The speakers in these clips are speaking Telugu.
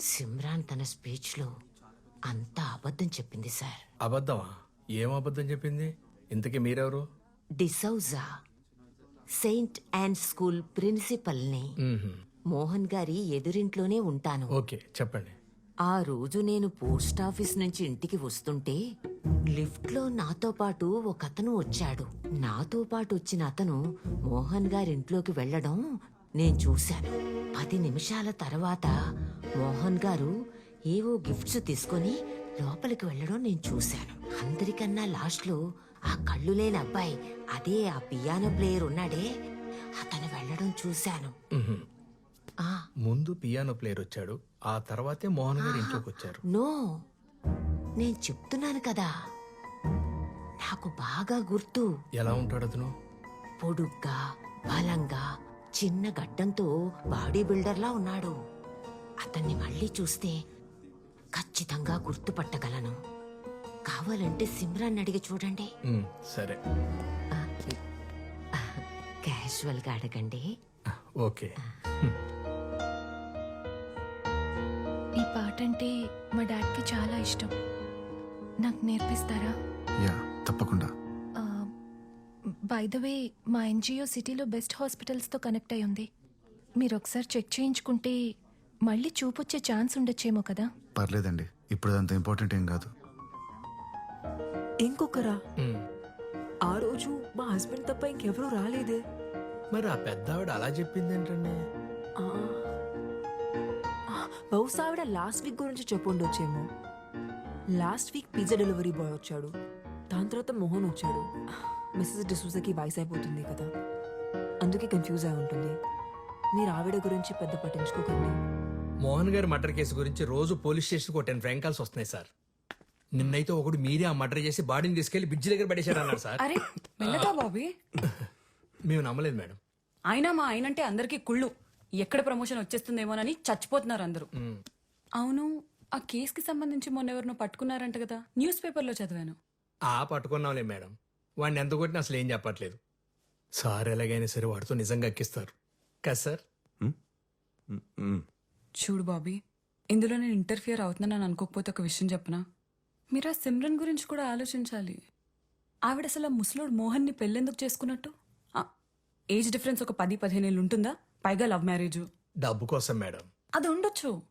సిమ్రాన్ తన స్పీచ్లో అంతా అబద్ధం చెప్పింది సార్. అబద్ధమా? ఏం అబద్ధం చెప్పింది? ఇంతకీ మీరెవరు? డిసౌజా సెయింట్ అండ్ స్కూల్ ప్రిన్సిపల్ని. మోహన్ గారి ఎదురింట్లోనే ఉంటాను. ఓకే చెప్పండి. ఆ రోజు నేను పోస్ట్ ఆఫీస్ నుంచి ఇంటికి వస్తుంటే లిఫ్ట్లో నాతో పాటు ఒక అతను వచ్చాడు. నాతో పాటు వచ్చిన అతను మోహన్ గారింట్లోకి వెళ్ళడం నేను చూశాను. పది నిమిషాల తర్వాత మోహన్ గారు ఏవో గిఫ్ట్స్ తీసుకొని లోపలికి వెళ్ళడం నేను చూశాను. అందరికన్నా లాస్ట్లో ఆ కళ్ళు లేని అబ్బాయి అదే ఆ పియానో ప్లేయర్ ఉన్నాడే అతను వెళ్ళడం చూశాను. ఆ. ముందు పియానో ప్లేయర్ వచ్చాడు ఆ తర్వాతే మోహన్ గారు ఇంట్లోకి వచ్చారు. నో. నేను చెప్తున్నాను కదా. నాకు బాగా గుర్తు. ఎలా ఉంటాడు అతను? పొడుగ్గా బలంగా చిన్న గడ్డంతో బాడీ బిల్డర్లా ఉన్నాడు. అతన్ని మళ్ళీ చూస్తే ఖచ్చితంగా గుర్తుపట్టగలను. కావాలంటే సిమ్రాన్ అడిగి చూడండి. సరే. క్యాజువల్గా అడగండి. ఓకే. ఈ పాట అంటే మా డాడ్కి చాలా ఇష్టం. నాకు నేర్పిస్తారా? యా తప్పకుండా. బై ద వే మా ఎన్జిఓ సిటీలో బెస్ట్ హాస్పిటల్స్తో కనెక్ట్ అయి ఉంది. మీరు ఒకసారి చెక్ చేయించుకుంటే మళ్ళీ చూపొచ్చే ఛాన్స్ ఉండొచ్చేమో కదా? పర్లేదండి. ఇప్పుడు అంత ఇంపార్టెంట్ ఏం కాదు. ఇంకొకరా. ఆ రోజు మా హస్బెండ్ తప్ప ఇంకెవరూ రాలేదే. మరి ఆ పెద్ద ఆవిడ అలా చెప్పింది ఏంటండి? ఆ. ఆ, బహుశా ఆవిడ లాస్ట్ వీక్ గురించి చెప్పుండొచ్చేమో last week pizza delivery boy వచ్చాడు. దాని తర్వాత మోహన్ వచ్చాడు. మిస్సెస్ డిసూజకి వయసు అయిపోతుంది కదా. అందుకే కన్ఫ్యూజ్ అయి ఉంటుంది. మీరు ఆవిడ గురించి పెద్ద పట్టించుకోకండి. మోహన్ గారి మర్డర్ కేసు గురించి రోజు పోలీస్ స్టేషన్కి ఒక టెన్ ఫ్రాంక్ కాల్స్ వస్తున్నాయి సార్. నిన్నైతే ఒకడు మీరే ఆ మర్డర్ చేసి బాడీని తీసుకెళ్ళి బ్రిడ్జ్ దగ్గర పడేశారు అన్నారు సార్. అరే మెల్లగా బాబీ? మేము నమ్మలేదు మేడం. అయినా మా ఆయనంటే అందరికీ కుళ్ళు. ఎక్కడ ప్రమోషన్ వచ్చేస్తుందేమోనని చచ్చిపోతున్నారు అందరూ. అవును ఆ కేసుకి సంబంధించి మొన్న ఎవరినో పట్టుకున్నారంట కదా. న్యూస్ పేపర్లో చదివాను. ఆ పట్టుకున్నాంలే మేడం. వాడిని ఎంత కొట్టినా అసలు ఏం చెప్పట్లేదు. సార్ ఎలాగైనా సరే వాడితో నిజంగా ఎక్కిస్తారు. కదా సార్? చూడు బాబీ ఇందులో నేను ఇంటర్ఫియర్ అవుతున్నానని అనుకోకపోతే ఒక విషయం చెప్పనా? మీరు ఆ సిమ్రన్ గురించి కూడా ఆలోచించాలి. ఆవిడ అసలు ఆ ముసలోడు మోహన్ని పెళ్ళెందుకు చేసుకున్నట్టు? ఆ, ఏజ్ డిఫరెన్స్ ఒక పది పదిహేను ఏళ్ళు ఉంటుందా? పైగా లవ్ మ్యారేజ్. డబ్బు కోసం మేడం. అది ఉండొచ్చు.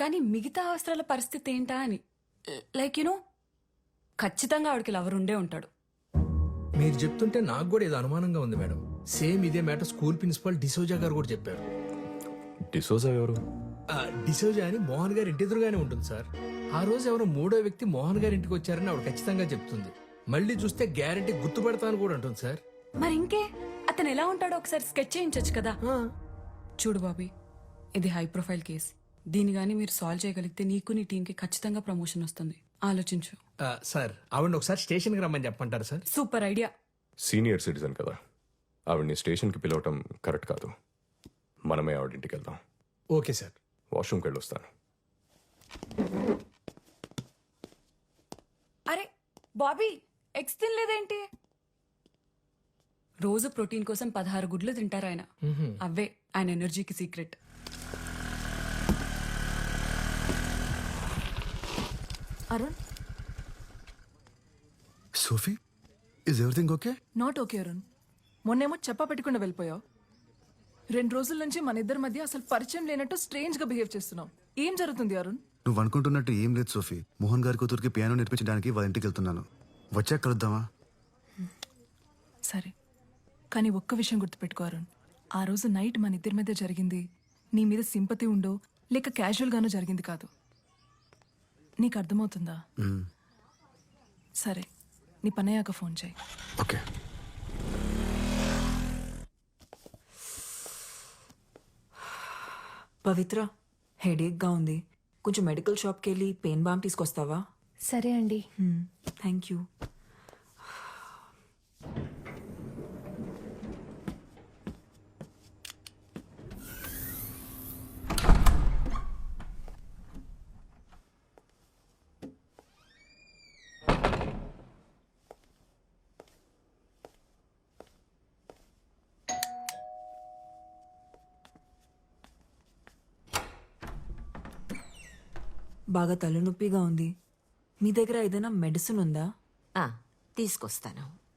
కానీ మిగతా అవసరాల పరిస్థితి ఏంటా అని? లైక్ యునో ఖచ్చితంగా ఆవిడకి లవర్ ఉండే ఉంటాడు. మీరు చెప్తుంటే నాకు కూడా ఏదో అనుమానంగా ఉంది మేడం. సేమ్ ఇదే మ్యాటర్ స్కూల్ ప్రిన్సిపల్ డిసోజా గారు కూడా చెప్పారు. డిసోజా ఎవరు? ఆ, డిసోజా అని మోహన్ గారి ఇంటి ఎదురుగానే ఉంటుంది సార్. ఆ రోజు ఎవరో మూడో వ్యక్తి మోహన్ గారి ఇంటికి వచ్చారని ఆవిడ ఖచ్చితంగా చెప్తుంది. మళ్ళీ చూస్తే గ్యారంటీ గుర్తుపడతాను కూడా అంటుంది సార్. మరి ఇంకే? అతను ఎలా ఉంటాడో ఒకసారి స్కెచ్ చేయించొచ్చు కదా. చూడు బాబీ ఇది హై ప్రొఫైల్ కేస్. దీని గాని మీరు సాల్వ్ చేయగలిగితే నీకు నీ టీంకి ఖచ్చితంగా ప్రమోషన్ వస్తుంది. ఆలోచించు. సార్ ఆవిడ ఒకసారి స్టేషన్కి రమ్మని చెప్పంటారు sir? Super idea. Senior citizen కదా. ఆవిడ్ని స్టేషన్కి పిలవటం కరెక్ట్ కాదు. మనమే ఆవిడింటికి వెళ్దాం ఓకే సార్. వాష్రూమ్కి వెళ్ళి వస్తాను అరే బాబీ ఎగ్స్ తినలేదేంటి? రోజు ప్రోటీన్ కోసం పదహారు గుడ్లు తింటారు ఆయన. అవే ఆయన ఎనర్జీకి secret. Arun Sophie is everything okay not okay Arun మొన్నేమో చెప్పా పెట్టకుండా వెళ్ళిపోయావు. రెండు రోజుల నుంచి మన ఇద్దరి మధ్య అసలు పరిచయం లేనట్టు స్ట్రేంజ్గా బిహేవ్ చేస్తున్నావు. ఏం జరుగుతుంది అరుణ్ నువ్వు అనుకుంటున్నట్టు ఏం లేదు సోఫీ మోహన్ గారి కూతురికి పియానో నేర్పించడానికి వాళ్ళ ఇంటికి వెళ్తున్నాను. వచ్చాక కలుద్దామా? సరే. కానీ ఒక్క విషయం గుర్తుపెట్టుకో అరుణ్ ఆ రోజు నైట్ మన ఇద్దరి మధ్య జరిగింది. నీ మీద సింపతి ఉండో లేక క్యాజువల్ గానో జరిగింది కాదు. నీకు అర్థమవుతుందా. సరే నీ పనయ్యాక ఫోన్ చేయి. ఓకే. పవిత్ర హెడేక్గా ఉంది. కొంచెం మెడికల్ షాప్కి వెళ్ళి పెయిన్ బామ్ తీసుకొస్తావా? సరే అండి. Thank you. బాగా తలనొప్పిగా ఉంది. మీ దగ్గర ఏదైనా మెడిసిన్ ఉందా? ఆ, తీసుకొస్తాను.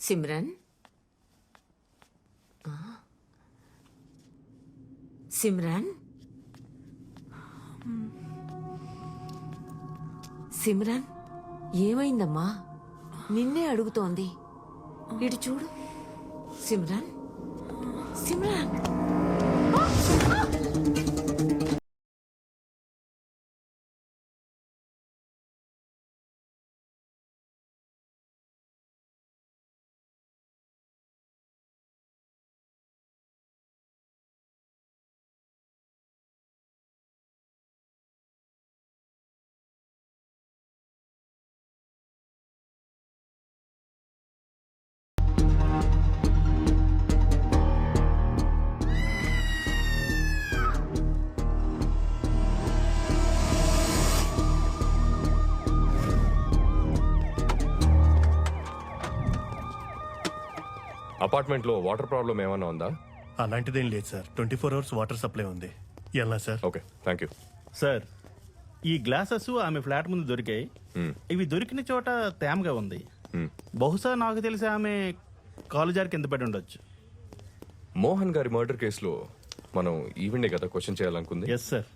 సిమ్రన్? ఆ. సిమ్రన్? సిమ్రన్ ఏమైందమ్మా? నిన్నే అడుగుతోంది. ఇటు చూడు. సిమ్రన్? సిమ్రన్! అపార్ట్మెంట్లో వాటర్ ప్రాబ్లం ఏమైనా ఉందా? అలాంటిదేం లేదు sir. Twenty four hours water supply ఉంది. ఎలా sir? Okay thank you sir ఈ గ్లాసెస్ ఆమె ఫ్లాట్ ముందు దొరికాయి. ఇవి దొరికిన చోట తేమగా ఉంది. బహుశా నాకు తెలిసి ఆమె కాలు జారి కింద పడి ఉండొచ్చు. మోహన్ గారి మర్డర్ కేసులో మనం ఈవెండే కదా క్వశ్చన్ చేయాలనుకుంది? ఎస్ సార్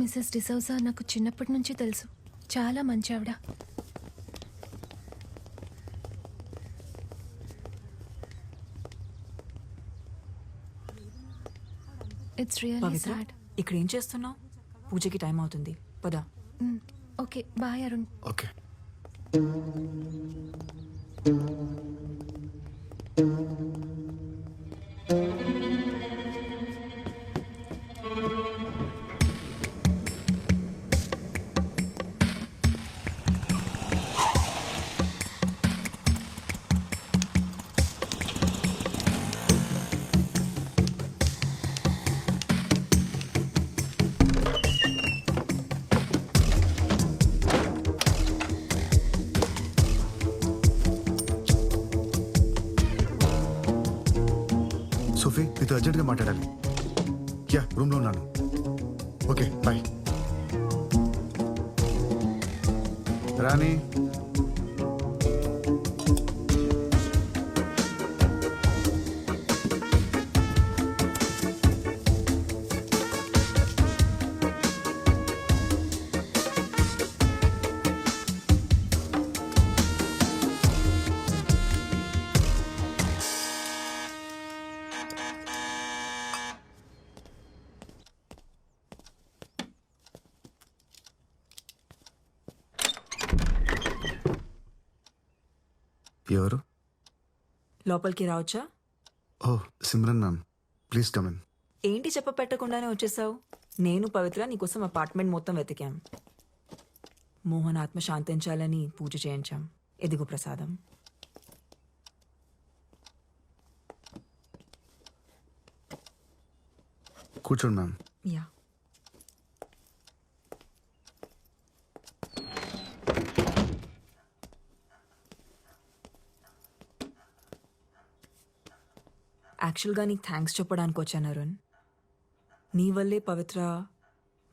మిసెస్ డిసౌజా నాకు చిన్నప్పటి నుంచి తెలుసు. చాలా మంచి ఆవిడ ఇట్స్ రియల్లీ పవిత్ర సాడ్ ఇక్కడ ఏం చేస్తున్నావు? పూజకి టైం అవుతుంది. పదా. Okay. Bye Arun. Okay. Sophie నీతో అర్జెంట్గా మాట్లాడాలి. యా రూమ్లో ఉన్నాను. Okay bye Rani. ఎవరు? లోపలికి రావచ్చా? ఓ Simran ma'am. Please come in ఏంటి చెప్ప పెట్టకుండానే వచ్చేసావు? నేను పవిత్ర నీకోసం అపార్ట్మెంట్ మొత్తం వెతికాం. మోహన్ ఆత్మ శాంతించాలని పూజ చేయించాం. ఎదిగు ప్రసాదం. కూర్చోండి మ్యామ్. యా. యాక్చువల్గా నీకు థ్యాంక్స్ చెప్పడానికి వచ్చాను అరుణ్. నీ వల్లే పవిత్ర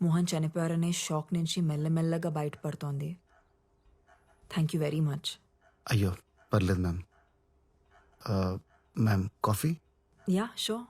మోహన్ చనిపోయారనే షాక్ నుంచి మెల్లమెల్లగా బయటపడుతోంది. Thank you very much. అయ్యో పర్లేదు ma'am. Ma'am coffee? Yeah show